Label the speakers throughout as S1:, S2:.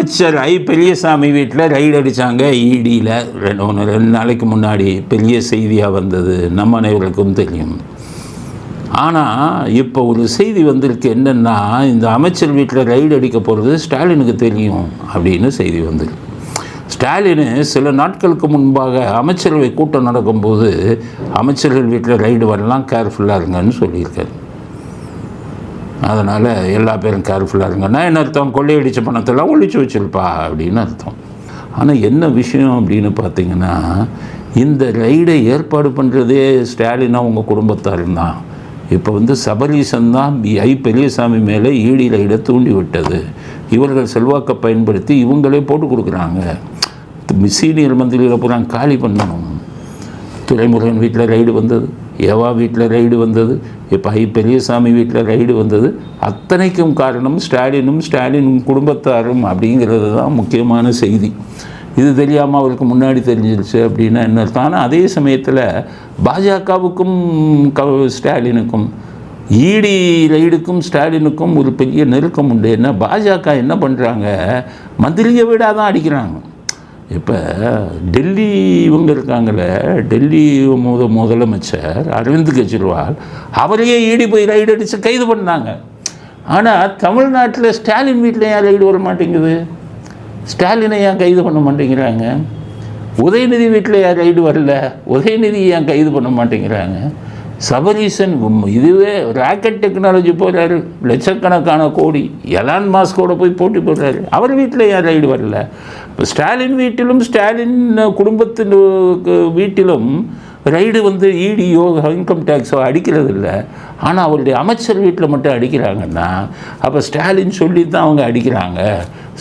S1: அமைச்சர் ஐ. பெரியசாமி வீட்டில் ரைடு அடித்தாங்க ஈடியில் ரெண்டு ஒன்று ரெண்டு நாளைக்கு முன்னாடி பெரிய செய்தியாக வந்தது நம்ம அனைவருக்கும் தெரியும். ஆனால் இப்போ ஒரு செய்தி வந்திருக்கு என்னென்னா இந்த அமைச்சர் வீட்டில் ரைடு அடிக்க போகிறது ஸ்டாலினுக்கு தெரியும் அப்படின்னு செய்தி வந்திருக்கு. ஸ்டாலின் சில நாட்களுக்கு முன்பாக அமைச்சரவை கூட்டம் நடக்கும்போது அமைச்சர்கள் வீட்டில் ரைடு வரலாம் கேர்ஃபுல்லாக இருங்கன்னு சொல்லியிருக்காரு. அதனால் எல்லா பேரும் கேர்ஃபுல்லாக இருங்கன்னா என்ன அர்த்தம்? கொள்ளையடித்த பணத்தெல்லாம் ஒழிச்சு வச்சிருப்பா அப்படின்னு அர்த்தம். ஆனால் என்ன விஷயம் அப்படின்னு பார்த்தீங்கன்னா இந்த ரைடை ஏற்பாடு பண்ணுறதே ஸ்டாலினா உங்கள் குடும்பத்தார் தான். இப்போ வந்து சபரீசன் தான் ஐ பெரியசாமி மேலே ஈடி ரைடை தூண்டி விட்டது. இவர்கள் செல்வாக்கை பயன்படுத்தி இவங்களே போட்டு கொடுக்குறாங்க. சீனியர் மந்திரியில் பூரா காலி பண்ணணும். துரைமுருகன் வீட்டில் ரைடு வந்தது ஏவா வீட்டில் ரைடு வந்தது இப்போ ஐ பெரியசாமி வீட்டில் ரைடு வந்தது. அத்தனைக்கும் காரணம் ஸ்டாலினும் ஸ்டாலின் குடும்பத்தாரும் அப்படிங்கிறது தான் முக்கியமான செய்தி. இது தெரியாமல் அவருக்கு முன்னாடி தெரிஞ்சிருச்சு அப்படின்னா என்ன தானே ஆனால் அதே சமயத்தில் பாஜகவுக்கும் க ஸ்டாலினுக்கும் ஈடி ரைடுக்கும் ஸ்டாலினுக்கும் ஒரு பெரிய நெருக்கம் உண்டு. என்ன பாஜக என்ன பண்ணுறாங்க மந்திரியை வீடாக தான் அடிக்கிறாங்க. இப்போ டெல்லி இவங்க இருக்காங்கள டெல்லி முத முதலமைச்சர் அரவிந்த் கெஜ்ரிவால் அவரையே ஈடி போய் ரைடு அடித்து கைது பண்ணாங்க. ஆனால் தமிழ்நாட்டில் ஸ்டாலின் வீட்டில் ஏன் ரைடு வர மாட்டேங்குது? ஸ்டாலினை ஏன் கைது பண்ண மாட்டேங்கிறாங்க? உதயநிதி வீட்டில் ஏன் ரைடு வரல? உதயநிதி ஏன் கைது பண்ண மாட்டேங்கிறாங்க? சபரீசன் இதுவே ராக்கெட் டெக்னாலஜி போகிறாரு லட்சக்கணக்கான கோடி. எலான் மாஸ்கோட போய் போட்டி போடுறாரு. அவர் வீட்டில் ஏன் ரைடு வரல? இப்போ ஸ்டாலின் வீட்டிலும் ஸ்டாலின் குடும்பத்தின் வீட்டிலும் ரைடு வந்து இடியோ இன்கம் டேக்ஸோ அடிக்கிறது இல்லை. ஆனால் அவருடைய அமைச்சர் வீட்டில் மட்டும் அடிக்கிறாங்கன்னா அப்போ ஸ்டாலின் சொல்லி தான் அவங்க அடிக்கிறாங்க.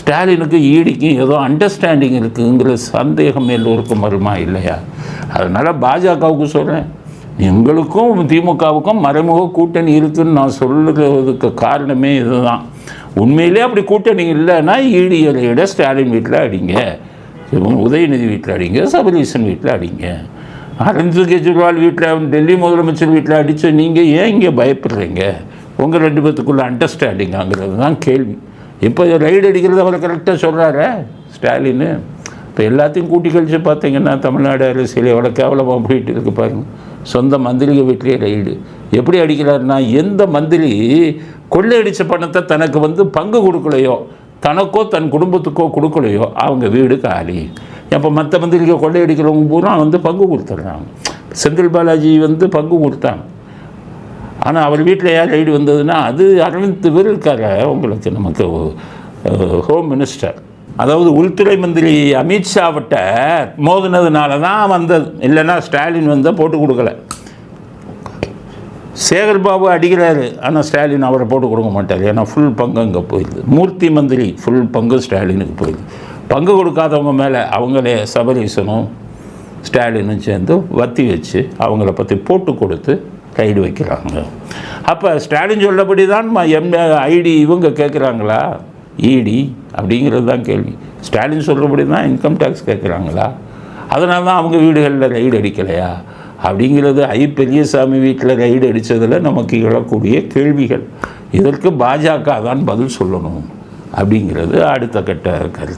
S1: ஸ்டாலினுக்கு ஈடிக்கும் ஏதோ அண்டர்ஸ்டாண்டிங் இருக்குங்கிற சந்தேகம் எல்லோருக்கும் வருமா இல்லையா? அதனால் பாஜகவுக்கு சொல்கிறேன் எங்களுக்கும் திமுகவுக்கும் மறைமுக கூட்டணி இருக்குதுன்னு நான் சொல்லுறதுக்கு காரணமே இதுதான். உண்மையிலே அப்படி கூட்டணி இல்லைன்னா ஈடியலையிட ஸ்டாலின் வீட்டில் அடிங்க. உதயநிதி வீட்டில் அடிங்க சபரீசன் வீட்டில் அடிங்க. அரவிந்த் கெஜ்ரிவால் வீட்டில் டெல்லி முதலமைச்சர் வீட்டில் அடித்த நீங்கள் ஏன் இங்கே பயப்படுறீங்க? உங்கள் ரெண்டு பேத்துக்குள்ள அண்டர்ஸ்டாண்டிங்காங்கிறது தான் கேள்வி. இப்போ ரைடு அடிக்கிறது அவர் கரெக்டாக சொல்கிறாரு ஸ்டாலின். இப்போ எல்லாத்தையும் கூட்டி கழித்து பார்த்தீங்கன்னா தமிழ்நாடு அரசியல் எவ்வளோ கேவலமாக போயிட்டு இருக்கு பாருங்கள் சொந்த மந்திரிக வீட்டிலே ரைடு எப்படி அடிக்கிறாருன்னா எந்த மந்திரி கொள்ளையடித்த பணத்தை தனக்கு வந்து பங்கு கொடுக்கலையோ தனக்கோ தன் குடும்பத்துக்கோ கொடுக்கலையோ அவங்க வீடு காலி. அப்போ மற்ற மந்திரிக்க கொள்ளையடிக்கிறவங்க பூரா வந்து பங்கு கொடுத்துட்றாங்க. செந்தில் பாலாஜி வந்து பங்கு கொடுத்தாங்க ஆனால் அவர் வீட்டில் யார் ரைடு வந்ததுன்னா அது அரவிந்த் பேர் இருக்கார உங்களுக்கு நமக்கு ஹோம் மினிஸ்டர். அதாவது உள்துறை மந்திரி அமித்ஷாவிட்ட மோதினதுனால தான் வந்தது. இல்லைன்னா ஸ்டாலின் வந்தால் போட்டு கொடுக்கல. சேகர் பாபு அடிக்கிறாரு. ஆனால் ஸ்டாலின் அவரை போட்டு கொடுக்க மாட்டார். ஏன்னா ஃபுல் பங்கு அங்கே போயிடுது. மூர்த்தி மந்திரி ஃபுல் பங்கு ஸ்டாலினுக்கு போயிடுது. பங்கு கொடுக்காதவங்க மேலே அவங்களே சபரீசனும் ஸ்டாலினும் சேர்ந்து வத்தி வச்சு அவங்கள பற்றி போட்டு கொடுத்து கைடு வைக்கிறாங்க. அப்போ ஸ்டாலின் சொல்லபடி தான் எம் ஐடி இவங்க கேட்குறாங்களா இடி அப்படிங்கிறது தான் கேள்வி. ஸ்டாலின் சொல்கிறபடி தான் இன்கம் டேக்ஸ் கேட்குறாங்களா? அதனால தான் அவங்க வீடுகளில் ரைடு அடிக்கலையா? அப்படிங்கிறது ஐ பெரியசாமி வீட்டில் ரைடு அடித்ததில் நமக்கு எழக்கூடிய கேள்விகள். இதற்கு பாஜக தான் பதில் சொல்லணும் அப்படிங்கிறது அடுத்த கட்ட கருத்து.